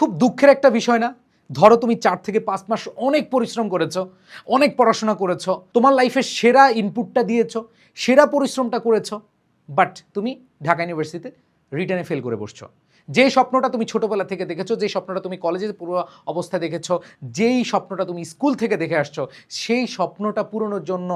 খুব দুঃখের একটা বিষয় না? ধরো তুমি চার থেকে পাঁচ মাস অনেক পরিশ্রম করেছ, অনেক পড়াশোনা করেছ, তোমার লাইফের সেরা ইনপুটটা দিয়েছ, সেরা পরিশ্রমটা করেছ বাট তুমি ঢাকা ইউনিভার্সিটিতে রিটার্নে ফেল করে বসছো। যে স্বপ্নটা তুমি ছোটোবেলা থেকে দেখেছ, যে স্বপ্নটা তুমি কলেজে পুরো অবস্থায় দেখেছ, যেই স্বপ্নটা তুমি স্কুল থেকে দেখে আসছো, সেই স্বপ্নটা পূরণের জন্য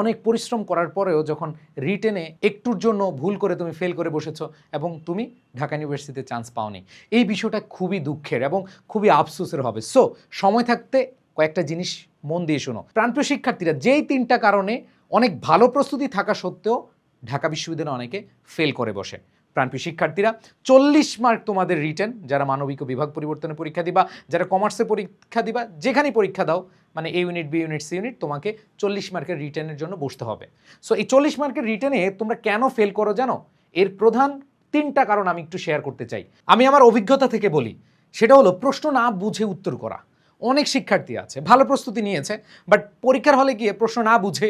অনেক পরিশ্রম করার পরেও যখন রিটেনে একটুর জন্য ভুল করে তুমি ফেল করে বসেছো এবং তুমি ঢাকা ইউনিভার্সিটিতে চান্স পাওনি, এই বিষয়টা খুবই দুঃখের এবং খুবই আফসোসের হবে। সো সময় থাকতে কয়েকটা জিনিস মন দিয়ে শোনো। প্রান্তীয় শিক্ষার্থীরা, যেই তিনটা কারণে অনেক ভালো প্রস্তুতি থাকা সত্ত্বেও ঢাকা বিশ্ববিদ্যালয়ে অনেকে ফেল করে বসে। প্রাণপ্রিয় শিক্ষার্থীরা, চল্লিশ মার্ক তোমাদের রিটেন যারা মানবিক ও বিভাগ পরিবর্তনের পরীক্ষা দিবা, যারা কমার্সে পরীক্ষা দিবা, যেখানেই পরীক্ষা দাও মানে A unit B unit C unit তোমাকে চল্লিশ মার্কের রিটেনের জন্য বসতে হবে। সো এই চল্লিশ মার্কের রিটেনে তোমরা কেন ফেল করো জানো? এর প্রধান তিনটা কারণ আমি একটু শেয়ার করতে চাই। আমি আমার অভিজ্ঞতা থেকে বলি, সেটা হলো প্রশ্ন না বুঝে উত্তর করা। অনেক শিক্ষার্থী আছে, ভালো প্রস্তুতি নিয়েছে বাট পরীক্ষার হলে গিয়ে প্রশ্ন না বুঝে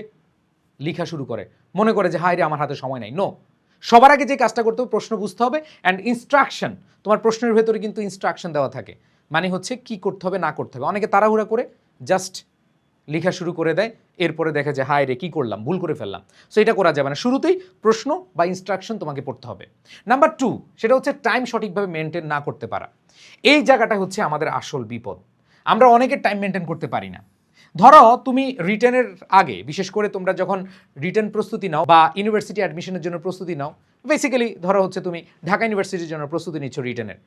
লেখা শুরু করে। মনে করে যে হায় রে আমার হাতে সময় নাই। নো সবার আগে যে কাজটা করতে হবে, প্রশ্ন বুঝতে হবে অ্যান্ড ইনস্ট্রাকশন তোমার প্রশ্নের ভেতরে কিন্তু ইনস্ট্রাকশন দেওয়া থাকে। মানে হচ্ছে কি করতে হবে, না করতে হবে। অনেকে তাড়াহুড়া করে জাস্ট লেখা শুরু করে দেয়, এরপরে দেখা যায়, হায় রে, কী করলাম, ভুল করে ফেললাম। সো এটা করা যাবে না। শুরুতেই প্রশ্ন বা ইনস্ট্রাকশন তোমাকে পড়তে হবে। নাম্বার টু সেটা হচ্ছে টাইম সঠিকভাবে মেনটেন না করতে পারা। এই জায়গাটা হচ্ছে আমাদের আসল বিপদ। আমরা অনেকে টাইম মেনটেন করতে পারি না। ধরো, তুমি রিটার্নের আগে, বিশেষ করে তোমরা যখন রিটার্ন প্রস্তুতি নাও বা ইউনিভার্সিটি অ্যাডমিশনের জন্য প্রস্তুতি নাও বেসিক্যালি ধরো হচ্ছে তুমি ঢাকা ইউনিভার্সিটির জন্য প্রস্তুতি নিচ্ছ রিটার্নের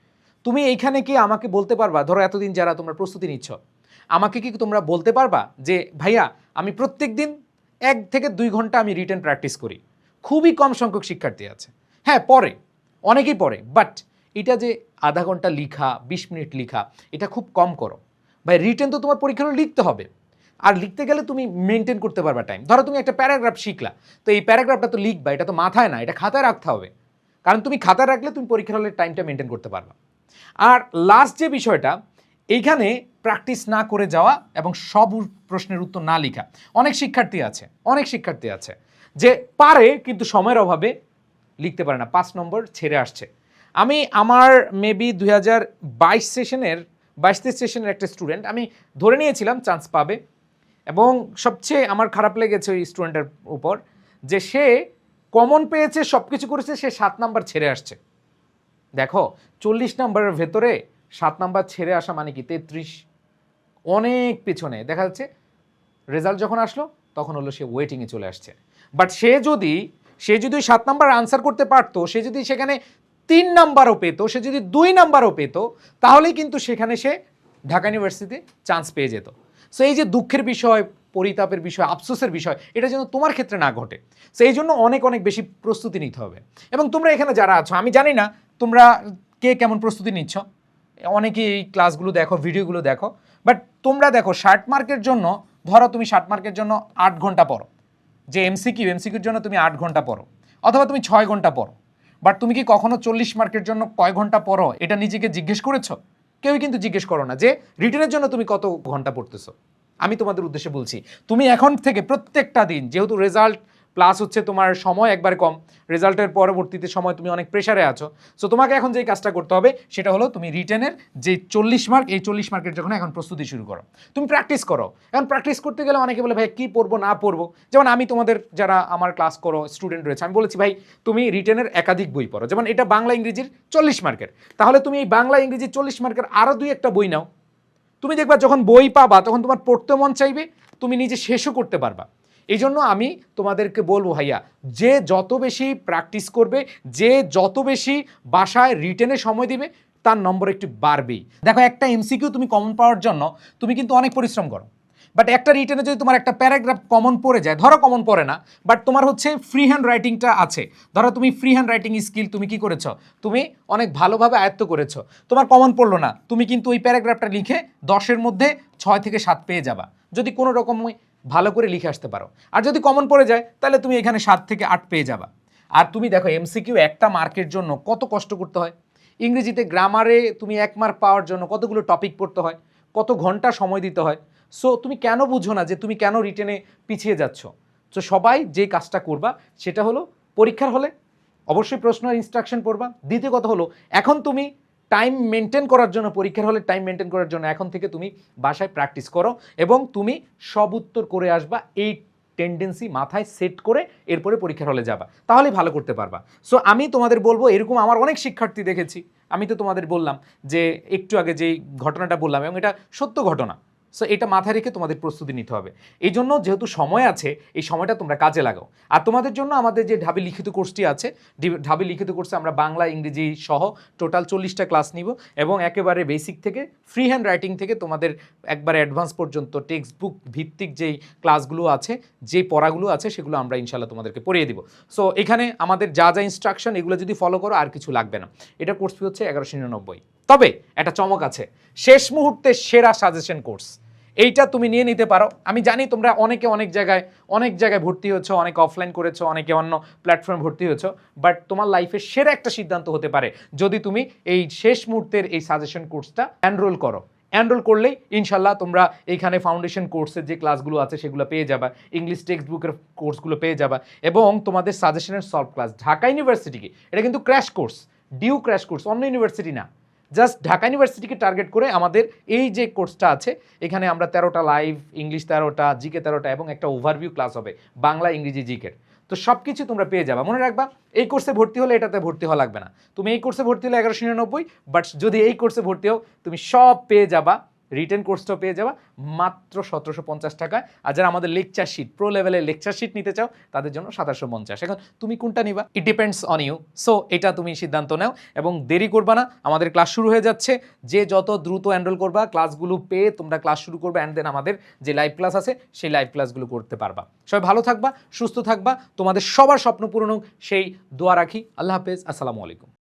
তুমি এইখানে কি আমাকে বলতে পারবা? ধরো এতদিন যারা তোমরা প্রস্তুতি নিচ্ছ, আমাকে কি তোমরা বলতে পারবা যে, ভাইয়া, আমি প্রত্যেক দিন এক থেকে দুই ঘণ্টা আমি রিটার্ন প্র্যাকটিস করি। খুবই কম সংখ্যক শিক্ষার্থী আছে। হ্যাঁ পরে অনেকেই পরে বাট এটা যে আধা ঘণ্টা লিখা, বিশ মিনিট লিখা, এটা খুব কম করো। ভাই রিটার্ন তো তোমার পরীক্ষা লিখতে হবে। আর লিখতে গেলে তুমি মেনটেন করতে পারবা টাইম ধরো তুমি একটা প্যারাগ্রাফ শিখলা, তো এই প্যারাগ্রাফটা তো লিখবা, এটা তো মাথায় না, এটা খাতায় রাখতে হবে। কারণ তুমি খাতায় রাখলে তুমি পরীক্ষার হলে টাইমটা মেনটেন করতে পারবা। আর লাস্ট যে বিষয়টা, এইখানে প্র্যাকটিস না করে যাওয়া এবং সব প্রশ্নের উত্তর না লেখা। অনেক শিক্ষার্থী আছে, অনেক শিক্ষার্থী আছে, যে পারে কিন্তু সময়ের অভাবে লিখতে পারে না। পাঁচ নম্বর ছেড়ে আসছে। আমি আমার মেবি দুই হাজার বাইশ সেশনের বাইশ তেইশ সেশনের একটা স্টুডেন্ট আমি ধরে নিয়েছিলাম চান্স পাবে। এবং সবচেয়ে আমার খারাপ লেগেছে ওই স্টুডেন্টের উপর, যে সে কমন পেয়েছে সব কিছু করেছে, সে সাত নাম্বার ছেড়ে আসছে। দেখো, চল্লিশ নাম্বারের ভেতরে সাত নাম্বার ছেড়ে আসা মানে কি? তেত্রিশ। অনেক পেছনে। দেখা যাচ্ছে, রেজাল্ট যখন আসলো, তখন হলো সে ওয়েটিংয়ে চলে আসছে। বাট সে যদি সে যদি সাত নাম্বার আনসার করতে পারতো, সে যদি সেখানে তিন নাম্বারও পেত, সে যদি দুই নাম্বারও পেত, তাহলেই কিন্তু সেখানে সে ঢাকা ইউনিভার্সিটিতে চান্স পেয়ে যেত। সো এই যে দুঃখের বিষয়, পরিতাপের বিষয়, আফসোসের বিষয়, এটা যেন তোমার ক্ষেত্রে না ঘটে। সো এই জন্য অনেক অনেক বেশি প্রস্তুতি নিতে হবে। এবং তোমরা এখানে যারা আছো, আমি জানি না, তোমরা কে কেমন প্রস্তুতি নিচ্ছ? অনেকে এই ক্লাসগুলো দেখো, ভিডিওগুলো দেখো বাট তোমরা দেখো, ষাট মার্কের জন্য, ধরো তুমি ষাট মার্কের জন্য আট ঘণ্টা পড়ো। যে এমসিকিউ এমসিকিউর জন্য তুমি আট ঘণ্টা পড়ো, অথবা তুমি ছয় ঘণ্টা পড়ো। বাট তুমি কি কখনো চল্লিশ মার্কের জন্য কয় ঘণ্টা পড়ো, এটা নিজেকে জিজ্ঞেস করেছ? কেউই কিন্তু জিজ্ঞেস করো না যে রিটার্নের জন্য তুমি কত ঘণ্টা পড়তেছো? আমি তোমাদের উদ্দেশ্যে বলছি, তুমি এখন থেকে প্রত্যেকটা দিন, যেহেতু রেজাল্ট প্লাস হচ্ছে তোমার সময় একবার কম। রেজাল্টের পরবর্তীতে সময় তুমি অনেক প্রেশারে আছো। সো তোমাকে এখন যেই কাজটা করতে হবে, সেটা হলো তুমি রিটেনের যে চল্লিশ মার্ক এই চল্লিশ মার্কের যখন এখন প্রস্তুতি শুরু করো। তুমি প্র্যাকটিস করো। এখন প্র্যাকটিস করতে গেলে অনেকে বলে, ভাই, কী পড়ব, না পড়ব? যেমন আমি তোমাদের যারা আমার ক্লাস করো স্টুডেন্ট রয়েছে, আমি বলেছি, ভাই, তুমি রিটেনের একাধিক বই পড়ো। যেমন এটা বাংলা, ইংরেজির চল্লিশ মার্কের তাহলে তুমি এই বাংলা, ইংরেজির চল্লিশ মার্কের আরও দুই একটা বই নাও। তুমি দেখবা যখন বই পাবা, তখন তোমার পড়তে মন চাইবে, তুমি নিজে শেষও করতে পারবা। এই জন্য আমি তোমাদেরকে বলব, ভাইয়া, যে যত বেশি প্র্যাকটিস করবে, যে যত বেশি বাসায় রিটেনে সময় দিবে, তার নম্বর একটু বাড়বেই। দেখো, একটা এমসিকিউ তুমি কমন পাওয়ার জন্য তুমি কিন্তু অনেক পরিশ্রম করো। বাট একটা রিটেনে যদি তোমার একটা প্যারাগ্রাফ কমন পড়ে যায়, ধরো কমন পড়ে না বাট তোমার হচ্ছে ফ্রি হ্যান্ড রাইটিংটা আছে। ধরো তুমি ফ্রি হ্যান্ড রাইটিং স্কিল তুমি কি করেছ? তুমি অনেক ভালোভাবে আয়ত্ত করেছ। তোমার কমন পড়ল না, তুমি কিন্তু ওই প্যারাগ্রাফটা লিখে দশের মধ্যে ছয় থেকে সাত পেয়ে যাবা। যদি কোনো রকমই ভালো করে লিখে আসতে পারো। আর যদি কমন পড়ে যায়, তাহলে তুমি এখানে সাত থেকে আট পেয়ে যাবা। আর তুমি দেখো এমসিকিউ একটা মার্কের জন্য কত কষ্ট করতে হয়। ইংরেজিতে গ্রামারে তুমি এক মার্ক পাওয়ার জন্য কতগুলো টপিক পড়তে হয়, কত ঘণ্টা সময় দিতে হয়। সো তুমি কেন বুঝো না যে তুমি কেন রিটেনে পিছিয়ে যাচ্ছ? তো সবাই যে কাজটা করবা, সেটা হলো পরীক্ষার হলে অবশ্যই প্রশ্ন আর ইনস্ট্রাকশন পড়বা। দ্বিতীয় কথা হলো, এখন তুমি টাইম মেনটেন করার জন্য, পরীক্ষার হলে টাইম মেনটেন করার জন্য এখন থেকে তুমি বাসায় প্র্যাকটিস করো এবং তুমি সব উত্তর করে আসবা, এই টেন্ডেন্সি মাথায় সেট করে এরপরে পরীক্ষার হলে যাবা। তাহলে ভালো করতে পারবা। সো আমি তোমাদের বলব, এরকম আমার অনেক শিক্ষার্থী দেখেছি। আমি তো তোমাদের বললাম যে, একটু আগে যেই ঘটনাটা বললাম, এবং এটা সত্য ঘটনা। সো এটা মাথায় রেখে তোমাদের প্রস্তুতি নিতে হবে। এই জন্য যেহেতু সময় আছে, এই সময়টা তোমরা কাজে লাগাও। আর তোমাদের জন্য আমাদের যে ঢাবি লিখিত কোর্সটি আছে ঢাবি লিখিত কোর্সে আমরা বাংলা, ইংরেজি সহ টোটাল চল্লিশটা ক্লাস নিব এবং একেবারে বেসিক থেকে ফ্রি হ্যান্ড রাইটিং থেকে তোমাদের একবারে অ্যাডভান্স পর্যন্ত টেক্সট বুক ভিত্তিক যেই ক্লাসগুলো আছে, যে পড়াগুলো আছে, সেগুলো আমরা ইনশাল্লাহ তোমাদেরকে পড়িয়ে দিব। সো এখানে আমাদের যা যা ইনস্ট্রাকশন এগুলো যদি ফলো করো, আর কিছু লাগবে না। এটা কোর্স ফি হচ্ছে এগারোশো নিরানব্বই। তবে, একটা চমক আছে। শেষ মুহূর্তে সেরা সাজেশন কোর্স এইটা তুমি নিয়ে নিতে পারো। আমি জানি তোমরা অনেকে অনেক জায়গায় অনেক জায়গায় ভর্তি হয়েছো, অনেকে অফলাইন করেছ, অনেকে অন্য প্ল্যাটফর্মে ভর্তি হয়েছো বাট তোমার লাইফের সেরা একটা সিদ্ধান্ত হতে পারে যদি তুমি এই শেষ মুহূর্তের এই সাজেশন কোর্সটা এনরোল করো। এনরোল করলেই ইনশাল্লাহ তোমরা এইখানে ফাউন্ডেশন কোর্সের যে ক্লাসগুলো আছে সেগুলো পেয়ে যাবা ইংলিশ টেক্সট বুকের কোর্সগুলো পেয়ে যাবা এবং তোমাদের সাজেশনের সলভ ক্লাস ঢাকা ইউনিভার্সিটিকে এটা কিন্তু crash course DU crash course অন্য ইউনিভার্সিটি না। জাস্ট ঢাকা ইউনিভার্সিটিকে টার্গেট করে আমাদের এই যে কোর্সটা আছে, এখানে আমরা তেরোটা লাইভ, ইংলিশ তেরোটা, জিকে তেরোটা এবং একটা ওভারভিউ ক্লাস হবে, বাংলা, ইংরেজি জিকের তো সব কিছু তোমরা পেয়ে যাবে। মনে রাখবা, এই কোর্সে ভর্তি হলে এটাতে ভর্তি হওয়া লাগবে না। তুমি এই কোর্সে ভর্তি হলে এগারোশো নিরানব্বই বাট যদি এই কোর্সে ভর্তি হও, তুমি সব পেয়ে যাবা। রিটেন কোর্সটাও পেয়ে যাবা মাত্র সতেরোশো পঞ্চাশ টাকায়। আর যারা আমাদের লেকচার শিট প্রো লেভেলের লেকচার শিট নিতে চাও, তাদের জন্য সাতাশশো পঞ্চাশ। এখন তুমি কোনটা নিবা? It depends on you so এটা তুমি সিদ্ধান্ত নাও এবং দেরি করবা না। আমাদের ক্লাস শুরু হয়ে যাচ্ছে। যে যত দ্রুত এনরোল করবা ক্লাসগুলো পেয়ে তোমরা ক্লাস শুরু করবে অ্যান্ড দেন আমাদের যে লাইভ ক্লাস আছে, সেই লাইভ ক্লাসগুলো করতে পারবা। সবাই ভালো থাকবা, সুস্থ থাকবা। তোমাদের সবার স্বপ্ন পূরণ হোক, সেই দোয়া রাখি। আল্লাহ হাফেজ। আসসালামু আলাইকুম।